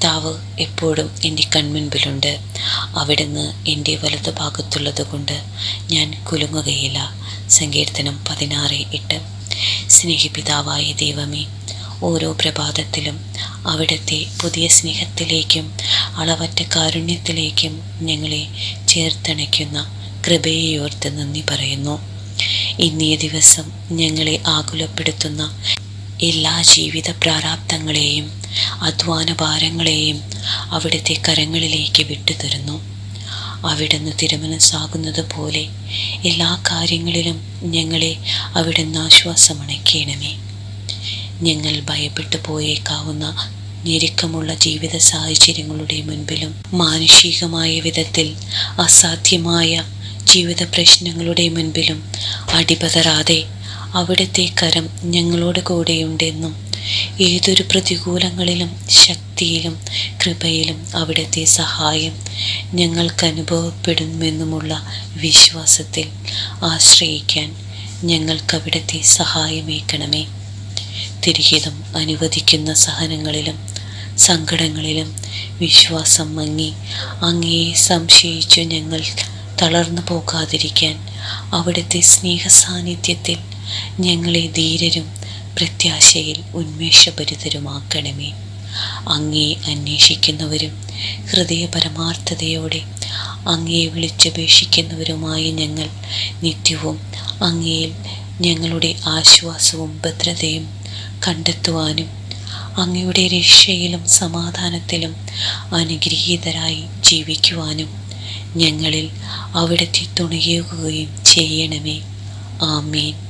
കർത്താവ് എപ്പോഴും എന്റെ കൺമുൻപിലുണ്ട്. അവിടുന്ന് എന്റെ വലതു ഭാഗത്തുള്ളത് കൊണ്ട് ഞാൻ കുലുങ്ങുകയില്ല. സങ്കീർത്തനം പതിനാറ് എട്ട്. സ്നേഹിപിതാവായ ദൈവമേ ഓരോ പ്രഭാതത്തിലും അവിടുത്തെ പുതിയ സ്നേഹത്തിലേക്കും അളവറ്റ കാരുണ്യത്തിലേക്കും ഞങ്ങളെ ചേർത്തണയ്ക്കുന്ന കൃപയെയോർത്ത് നന്ദി പറയുന്നു. ഇന്നേ ദിവസം ഞങ്ങളെ ആകുലപ്പെടുത്തുന്ന എല്ലാ ജീവിത പ്രാരാബ്ദങ്ങളെയും അധ്വാന ഭാരങ്ങളെയും അവിടുത്തെ കരങ്ങളിലേക്ക് വിട്ടുതരുന്നു. അവിടുന്ന് തിരുമനസ്സാകുന്നത് പോലെ എല്ലാ കാര്യങ്ങളിലും ഞങ്ങളെ അവിടുന്ന് ആശ്വാസമണയ്ക്കണമേ ഞങ്ങൾ ഭയപ്പെട്ടു പോയേക്കാവുന്ന ഞെരുക്കമുള്ള ജീവിത സാഹചര്യങ്ങളുടെ മുൻപിലും മാനുഷികമായ വിധത്തിൽ അസാധ്യമായ ജീവിത പ്രശ്നങ്ങളുടെ മുൻപിലും അടിപതറാതെ അവിടുത്തെ കരം ഞങ്ങളോട് കൂടെയുണ്ടെന്നും ഏതൊരു പ്രതികൂലങ്ങളിലും ശക്തിയിലും കൃപയിലും അവിടുത്തെ സഹായം ഞങ്ങൾക്ക് അനുഭവപ്പെടുമെന്നുമുള്ള വിശ്വാസത്തിൽ ആശ്രയിക്കാൻ ഞങ്ങൾക്ക് അവിടുത്തെ സഹായമേക്കണമേ തിരിഹിതം അനുവദിക്കുന്ന സഹനങ്ങളിലും സങ്കടങ്ങളിലും വിശ്വാസം മങ്ങി അങ്ങയെ സംശയിച്ചു ഞങ്ങൾ തളർന്നു പോകാതിരിക്കാൻ അവിടുത്തെ സ്നേഹ സാന്നിധ്യത്തിൽ ഞങ്ങളെ ധീരരും പ്രത്യാശയിൽ ഉന്മേഷഭരിതരുമാക്കണമേ. അങ്ങേ അന്വേഷിക്കുന്നവരും ഹൃദയ പരമാർത്ഥതയോടെ അങ്ങയെ വിളിച്ചപേക്ഷിക്കുന്നവരുമായ ഞങ്ങൾ നിത്യവും അങ്ങയിൽ ഞങ്ങളുടെ ആശ്വാസവും ഭദ്രതയും കണ്ടെത്തുവാനും അങ്ങയുടെ രക്ഷയിലും സമാധാനത്തിലും അനുഗ്രഹീതരായി ജീവിക്കുവാനും ഞങ്ങളിൽ അവിടുത്തെ തുണയുകയും ചെയ്യണമേ. ആമേൻ.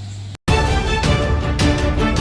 Музика